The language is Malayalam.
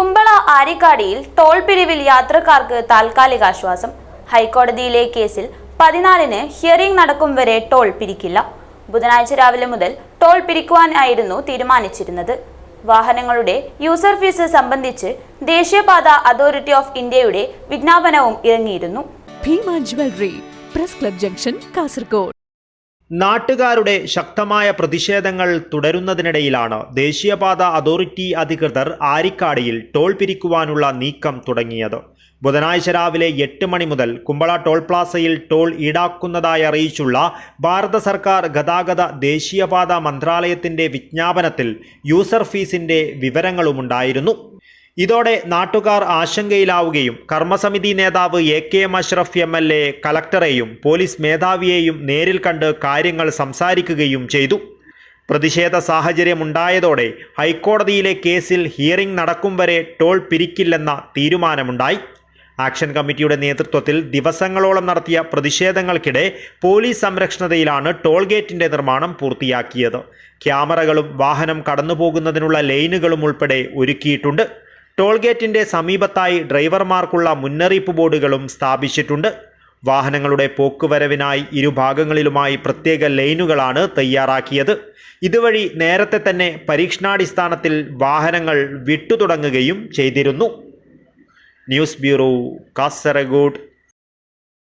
കുമ്പള ആരിക്കാടിയിൽ ടോൾ പിരിവിൽ യാത്രക്കാർക്ക് താൽക്കാലിക ആശ്വാസം. ഹൈക്കോടതിയിലെ കേസിൽ പതിനാലിന് ഹിയറിംഗ് നടക്കും വരെ ടോൾ പിരിക്കില്ല. ബുധനാഴ്ച രാവിലെ മുതൽ ടോൾ പിരിക്കുവാനായിരുന്നു തീരുമാനിച്ചിരുന്നത്. വാഹനങ്ങളുടെ യൂസർ ഫീസ് സംബന്ധിച്ച് ദേശീയപാത അതോറിറ്റി ഓഫ് ഇന്ത്യയുടെ വിജ്ഞാപനവും ഇറങ്ങിയിരുന്നു. Bhima jewellery press club junction Kasaragod. നാട്ടുകാരുടെ ശക്തമായ പ്രതിഷേധങ്ങൾ തുടരുന്നതിനിടയിലാണ് ദേശീയപാത അതോറിറ്റി അധികൃതർ ആരിക്കാടിയിൽ ടോൾ പിരിക്കുവാനുള്ള നീക്കം തുടങ്ങിയത്. ബുധനാഴ്ച രാവിലെ എട്ട് മണി മുതൽ കുമ്പള ടോൾ പ്ലാസയിൽ ടോൾ ഈടാക്കുന്നതായി അറിയിച്ചുള്ള ഭാരത സർക്കാർ ഗതാഗത ദേശീയപാത മന്ത്രാലയത്തിന്റെ വിജ്ഞാപനത്തിൽ യൂസർ ഫീസിന്റെ വിവരങ്ങളുമുണ്ടായിരുന്നു. ഇതോടെ നാട്ടുകാർ ആശങ്കയിലാവുകയും കർമ്മസമിതി നേതാവ് A K M Ashraf M L A കലക്ടറെയും police മേധാവിയെയും നേരിൽ കണ്ട് കാര്യങ്ങൾ സംസാരിക്കുകയും ചെയ്തു. പ്രതിഷേധ സാഹചര്യമുണ്ടായതോടെ ഹൈക്കോടതിയിലെ കേസിൽ ഹിയറിംഗ് നടക്കും വരെ ടോൾ പിരിക്കില്ലെന്ന തീരുമാനമുണ്ടായി. ആക്ഷൻ കമ്മിറ്റിയുടെ നേതൃത്വത്തിൽ ദിവസങ്ങളോളം നടത്തിയ പ്രതിഷേധങ്ങൾക്കിടെ പോലീസ് സംരക്ഷണതയിലാണ് ടോൾ ഗേറ്റിന്റെ നിർമ്മാണം പൂർത്തിയാക്കിയത്. ക്യാമറകളും വാഹനം കടന്നുപോകുന്നതിനുള്ള ലൈനുകളും ഉൾപ്പെടെ ഒരുക്കിയിട്ടുണ്ട്. ടോൾ ഗേറ്റിന്റെ സമീപത്തായി ഡ്രൈവർമാർക്കുള്ള മുന്നറിയിപ്പ് ബോർഡുകളും സ്ഥാപിച്ചിട്ടുണ്ട്. വാഹനങ്ങളുടെ പോക്കുവരവിനായി ഇരുഭാഗങ്ങളിലുമായി പ്രത്യേക ലൈനുകളാണ് തയ്യാറാക്കിയത്. ഇതുവഴി നേരത്തെ തന്നെ പരീക്ഷണാടിസ്ഥാനത്തിൽ വാഹനങ്ങൾ വിട്ടുതുടങ്ങുകയും ചെയ്തിരുന്നു. News bureau Kasaragod.